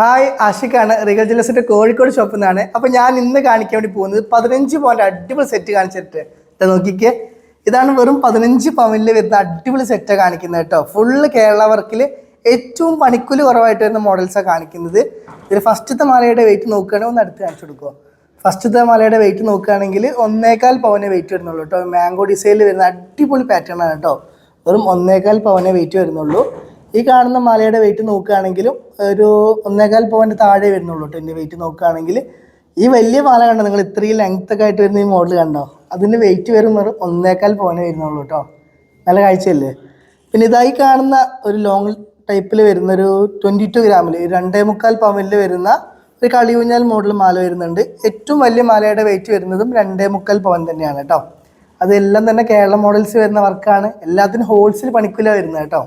Hi ആഷിഖാണ്. റിഗൽ ജ്വല്ലേഴ്സിന്റെ Kozhikode ഷോപ്പിൽ നിന്നാണ്. അപ്പൊ ഞാൻ ഇന്ന് കാണിക്കാൻ വേണ്ടി പോകുന്നത് പതിനഞ്ച് പവന്റെ അടിപൊളി സെറ്റ് കാണിച്ചിട്ട്. ഇത് നോക്കിക്കേ. ഇതാണ് വെറും പതിനഞ്ച് പവനിൽ വരുന്ന അടിപൊളി സെറ്റ് കാണിക്കുന്നത് കേട്ടോ. ഫുള്ള് കേരള വർക്കിൽ ഏറ്റവും പണിക്കൂലി കുറവായിട്ട് വരുന്ന മോഡൽസാണ് കാണിക്കുന്നത്. ഇതിൽ ഫസ്റ്റത്തെ മാലയുടെ വെയിറ്റ് നോക്കുകയാണെങ്കിൽ ഒന്ന് അടുത്ത് കാണിച്ചു കൊടുക്കുക ഫസ്റ്റത്തെ മാലയുടെ വെയിറ്റ് നോക്കുകയാണെങ്കിൽ ഒന്നേകാൽ പവനെ വെയിറ്റ് വരുന്നുള്ളൂ കേട്ടോ. മാംഗോ ഡിസൈനിൽ വരുന്ന അടിപൊളി പാറ്റേൺ ആണ് കേട്ടോ. വെറും ഒന്നേകാൽ പവനെ വെയിറ്റ് വരുന്നുള്ളൂ. ഈ കാണുന്ന മലയുടെ വെയിറ്റ് നോക്കുകയാണെങ്കിലും ഒരു ഒന്നേകാൽ പോയിന്റ് താഴെ വരുന്നുള്ളൂ എന്റെ വെയിറ്റ് നോക്കുകയാണെങ്കിൽ. ഈ വലിയ മല കണ്ടോ നിങ്ങൾ? ഇത്രയും ലെങ്ത് ഒക്കെ ആയിട്ട് വരുന്ന ഈ മോഡൽ കണ്ടോ? അതിന്റെ വെയിറ്റ് വരും വെറും ഒന്നേക്കാൽ പോയിന്റ് വരുന്നുള്ളൂ കേട്ടോ നല്ല കാഴ്ചയല്ലേ? പിന്നെ ഇതായി കാണുന്ന ഒരു ലോങ് ടൈപ്പിൽ വരുന്ന ഒരു ട്വന്റി ടു ഗ്രാമിൽ രണ്ടേ മുക്കാൽ പവനിൽ വരുന്ന ഒരു കളിയൂഞ്ഞാൽ മോഡൽ മാല വരുന്നുണ്ട്. ഏറ്റവും വലിയ മാലയുടെ വെയിറ്റ് വരുന്നതും രണ്ടേ മുക്കാൽ പവൻ തന്നെയാണ് കേട്ടോ അതെല്ലാം തന്നെ കേരള മോഡൽസ് വരുന്ന വർക്കാണ് എല്ലാത്തിനും ഹോൾസെയിൽ പണിക്കൂല വരുന്നത് കേട്ടോ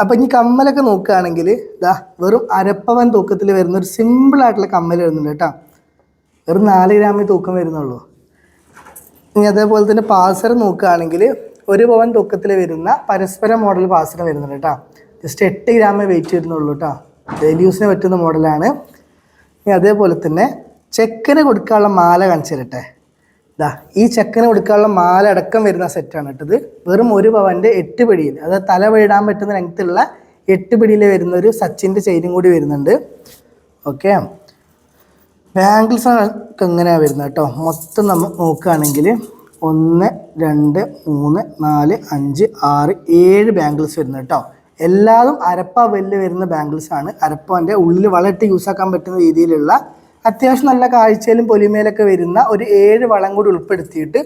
അപ്പം ഇനി കമ്മലൊക്കെ നോക്കുകയാണെങ്കിൽ ഇതാ വെറും അരപ്പവൻ തൂക്കത്തിൽ വരുന്ന ഒരു സിമ്പിൾ ആയിട്ടുള്ള കമ്മൽ വരുന്നുണ്ട് കേട്ടോ. വെറും നാല് ഗ്രാമിൽ തൂക്കം വരുന്നുള്ളൂ. ഇനി അതേപോലെ തന്നെ പാസർ നോക്കുകയാണെങ്കിൽ ഒരു പവൻ തൂക്കത്തിൽ വരുന്ന പരസ്പര മോഡൽ പാസർ വരുന്നുണ്ട് കേട്ടോ. ജസ്റ്റ് എട്ട് ഗ്രാമേ വെയിറ്റ് വരുന്നുള്ളൂ കേട്ടോ. ഡെയിലി യൂസിന് പറ്റുന്ന മോഡലാണ് ഇനി അതേപോലെ തന്നെ ചെക്കന് കൊടുക്കാനുള്ള മാല കാണിച്ചു തരട്ടെ. ഇതാ ഈ ചെക്കന് കൊടുക്കാനുള്ള മാല അടക്കം വരുന്ന സെറ്റാണ് ഇട്ടത് വെറും ഒരു പവന്റെ എട്ട് പിടിയിൽ അതായത് തല വീഴാൻ പറ്റുന്ന ലെങ്ത്തുള്ള എട്ട് പിടിയിൽ വരുന്ന ഒരു സച്ചിന്റെ ചെയിനും കൂടി വരുന്നുണ്ട്. ഓക്കെ ബാംഗിൾസ് ഒക്കെ എങ്ങനെയാണ് വരുന്നത് കേട്ടോ? മൊത്തം നമ്മൾ നോക്കുകയാണെങ്കിൽ ഒന്ന് രണ്ട് മൂന്ന് നാല് അഞ്ച് ആറ് ഏഴ് ബാംഗിൾസ് വരുന്നത് കേട്ടോ. എല്ലാതും അരപ്പ വെല്ല് വരുന്ന ബാംഗിൾസ് ആണ്. അരപ്പന്റെ ഉള്ളിൽ വളയിട്ട് യൂസ് ആക്കാൻ പറ്റുന്ന രീതിയിലുള്ള അത്യാവശ്യം നല്ല കാഴ്ചയിലും പൊലിമയിലൊക്കെ വരുന്ന ഒരു ഏഴ് വളം കൂടി ഉൾപ്പെടുത്തിയിട്ട്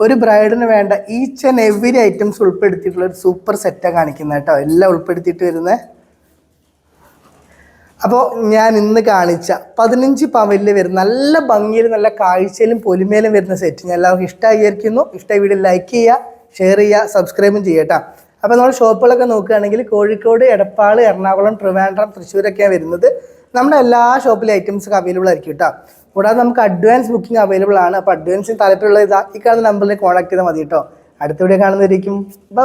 ഒരു ബ്രൈഡിന് വേണ്ട ഈച്ച് ആൻഡ് എവറി ഐറ്റംസ് ഉൾപ്പെടുത്തിയിട്ടുള്ള ഒരു സൂപ്പർ സെറ്റാണ് കാണിക്കുന്നത് കേട്ടോ. എല്ലാം ഉൾപ്പെടുത്തിയിട്ട് വരുന്നത് അപ്പോൾ ഞാൻ ഇന്ന് കാണിച്ച പതിനഞ്ച് പവലിൽ വരുന്ന നല്ല ഭംഗിയിൽ നല്ല കാഴ്ചയിലും പൊലിമയിലും വരുന്ന സെറ്റ് ഞാൻ എല്ലാവർക്കും ഇഷ്ടമായി വിചാരിക്കുന്നു ഇഷ്ടമായി വീഡിയോ ലൈക്ക് ചെയ്യുക ഷെയർ ചെയ്യുക സബ്സ്ക്രൈബും ചെയ്യട്ടോ അപ്പോൾ നമ്മൾ ഷോപ്പുകളൊക്കെ നോക്കുകയാണെങ്കിൽ കോഴിക്കോട് എടപ്പാൾ എറണാകുളം ട്രിവാൻഡ്രം തൃശ്ശൂരൊക്കെയാണ് വരുന്നത്. നമ്മുടെ എല്ലാ ഷോപ്പിലെ ഐറ്റംസ് അവൈലബിൾ ആയിരിക്കും കേട്ടോ കൂടാതെ നമുക്ക് അഡ്വാൻസ് ബുക്കിംഗ് അവൈലബിൾ ആണ്. അപ്പോൾ അഡ്വാൻസിന് താല്പര്യമുള്ള ഇതാ ഈ കാണുന്ന നമ്പറിൽ കോൺടാക്ട് ചെയ്താൽ മതി കേട്ടോ അടുത്ത വീഡിയോ കാണുന്നതായിരിക്കും ബൈ